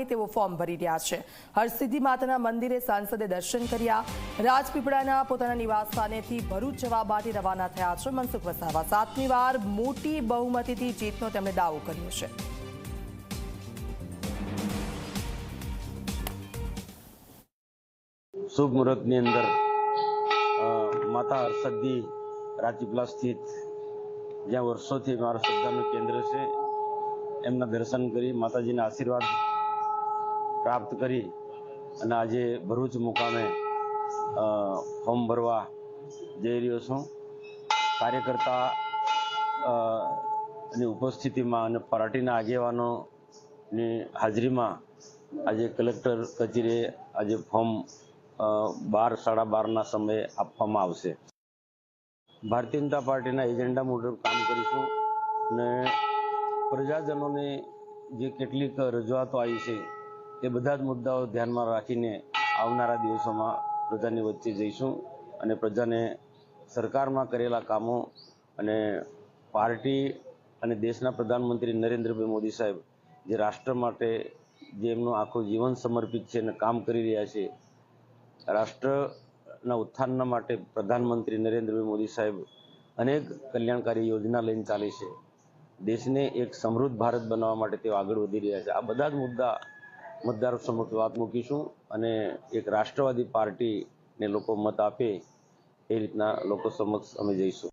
માટે તેઓ ફોર્મ ભરી રહ્યા છે. હરસિદ્ધિ માતાના મંદિરે સાંસદે દર્શન કર્યા. રાજપીપળાના પોતાના નિવાસસ્થાનેથી ભરૂચ જવા માટે રવાના થયા છે મનસુખ વસાવા. સાતમી વાર મોટી બહુમતીથી જીતનો તેમણે દાવો કર્યો છે. શુભ મુહૂર્તની અંદર માતા હરસદ્દી રાજપીપલા સ્થિત, જ્યાં વર્ષોથી મારા શ્રદ્ધાનું કેન્દ્ર છે, એમના દર્શન કરી માતાજીના આશીર્વાદ પ્રાપ્ત કરી અને આજે ભરૂચ મુકામે ફોર્મ ભરવા જઈ રહ્યો છું. કાર્યકર્તા ની ઉપસ્થિતિમાં અને પાર્ટીના આગેવાનોની હાજરીમાં આજે કલેક્ટર કચેરીએ આજે ફોર્મ બાર, સાડા બારના સમયે આપવામાં આવશે. ભારતીય જનતા પાર્ટીના એજન્ડા મુજબ કામ કરીશું અને પ્રજાજનોને જે કેટલીક રજૂઆતો આવી છે તે બધા જ મુદ્દાઓ ધ્યાનમાં રાખીને આવનારા દિવસોમાં પ્રજાની વચ્ચે જઈશું અને પ્રજાને સરકારમાં કરેલા કામો અને પાર્ટી અને દેશના પ્રધાનમંત્રી નરેન્દ્રભાઈ મોદી સાહેબ જે રાષ્ટ્ર માટે જે એમનું આખું જીવન સમર્પિત છે અને કામ કરી રહ્યા છે, રાષ્ટ્રના ઉત્થાનના માટે પ્રધાનમંત્રી નરેન્દ્રભાઈ મોદી સાહેબ અનેક કલ્યાણકારી યોજના લઈને ચાલે છે. દેશને એક સમૃદ્ધ ભારત બનાવવા માટે તેઓ આગળ વધી રહ્યા છે. આ બધા જ મુદ્દા મતદારો સમક્ષ વાત મૂકીશું અને એક રાષ્ટ્રવાદી પાર્ટીને લોકો મત આપે એ રીતના લોકો સમક્ષ અમે જઈશું.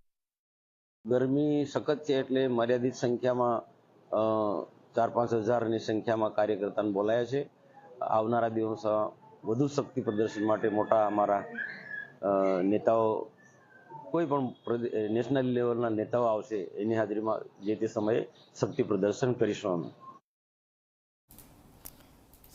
ગરમી સખત છે એટલે મર્યાદિત સંખ્યામાં ચાર પાંચ હજારની સંખ્યામાં કાર્યકર્તાને બોલાયા છે. આવનારા દિવસોમાં વધુ શક્તિ પ્રદર્શન માટે મોટા અમારા નેતાઓ, કોઈ પણ નેશનલ લેવલના નેતાઓ આવશે એની હાજરીમાં જે તે સમયે શક્તિ પ્રદર્શન કરીશું અમે.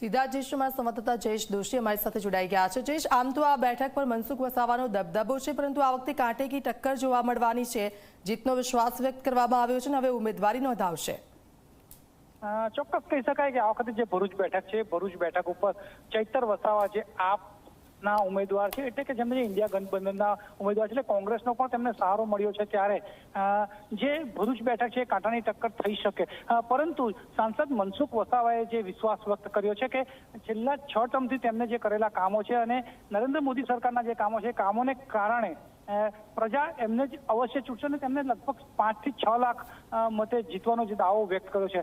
સીધા જયેશમાં સંવાદદાતા જયેશ દોશી અમારી સાથે જોડાઈ ગયા છે. જયેશ, આમ તો આ બેઠક પર મનસુખ વસાવાનો દબદબો છે, પરંતુ આ વખતે કાંટે કી ટક્કર જોવા મળવાની છે. જીતનો વિશ્વાસ વ્યક્ત કરવામાં આવ્યો છે અને હવે ઉમેદવારી નોંધાવશે. ચોક્કસ કહી શકાય કે આ વખતે જે ભરૂચ બેઠક છે, ભરૂચ બેઠક ઉપર ચૈતર વસાવા જે આપના ઉમેદવાર છે, એટલે કે જેમને ઇન્ડિયા ગઠબંધનના ઉમેદવાર છે, એટલે કોંગ્રેસનો પણ તેમને સહારો મળ્યો છે ત્યારે. જે ભરૂચ બેઠક છે કાંટાની ટક્કર થઈ શકે. પરંતુ સાંસદ મનસુખ વસાવાએ જે વિશ્વાસ વ્યક્ત કર્યો છે કે છેલ્લા છ ટર્મથી તેમને જે કરેલા કામો છે અને નરેન્દ્ર મોદી સરકારના જે કામો છે કામોને કારણે પ્રજા એમને જ અવશ્ય ચૂંટશે અને તેમને લગભગ પાંચથી છ લાખ મતે જીતવાનો જે દાવો વ્યક્ત કર્યો છે.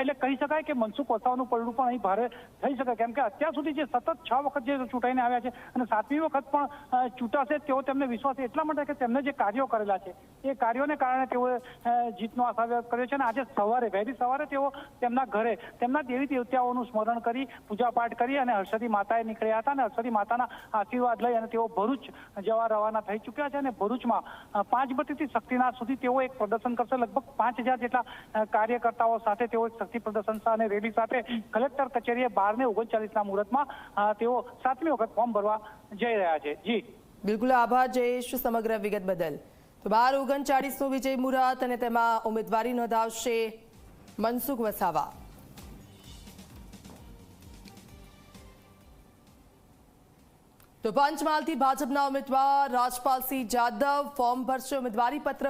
એટલે કહી શકાય કે મનસુખ વસાવાનું પલડું પણ અહીં ભારે થઈ શકે, કેમ કે અત્યાર સુધી જે સતત છ વખત જે ચૂંટાઈને આવ્યા છે અને સાતમી વખત પણ ચૂંટાશે તેઓ તેમને વિશ્વાસ એટલા માટે કે તેમને જે કાર્યો કરેલા છે, એ કાર્યોને કારણે તેઓએ જીતનો આશા વ્યક્ત કર્યો છે અને આજે સવારે, વહેલી સવારે તેઓ તેમના ઘરે તેમના દેવી દેવતાઓનું સ્મરણ કરી, પૂજાપાઠ કરી અને હર્ષદી માતાએ નીકળ્યા હતા અને હર્ષદી માતાના આશીર્વાદ લઈ અને તેઓ ભરૂચ જવા રવાના થઈ ચૂક્યા છે અને ભરૂચમાં પાંચ બત્તીથી શક્તિનાથ સુધી તેઓ એક પ્રદર્શન કરશે. લગભગ પાંચ જેટલા કાર્યકર્તાઓ સાથે તેઓ એક શક્તિ પ્રદર્શન અને રેલી સાથે કલેક્ટર કચેરીએ બાર ને ઓગણચાલીસના મુહૂર્તમાં તેઓ સાતમી વખત ફોર્મ ભરવા જઈ રહ્યા છે. જી. બિલકુલ આભાર જયેશ સમગ્ર વિગત બદલ. તો બાર ઓગણચાળીસનું વિજય મુહૂર્ત અને તેમાં ઉમેદવારી નોંધાવશે મનસુખ વસાવા. તો પંચમહાલથી ભાજપના ઉમેદવાર રાજપાલસિંહ જાદવ ફોર્મ ભરશે ઉમેદવારી પત્ર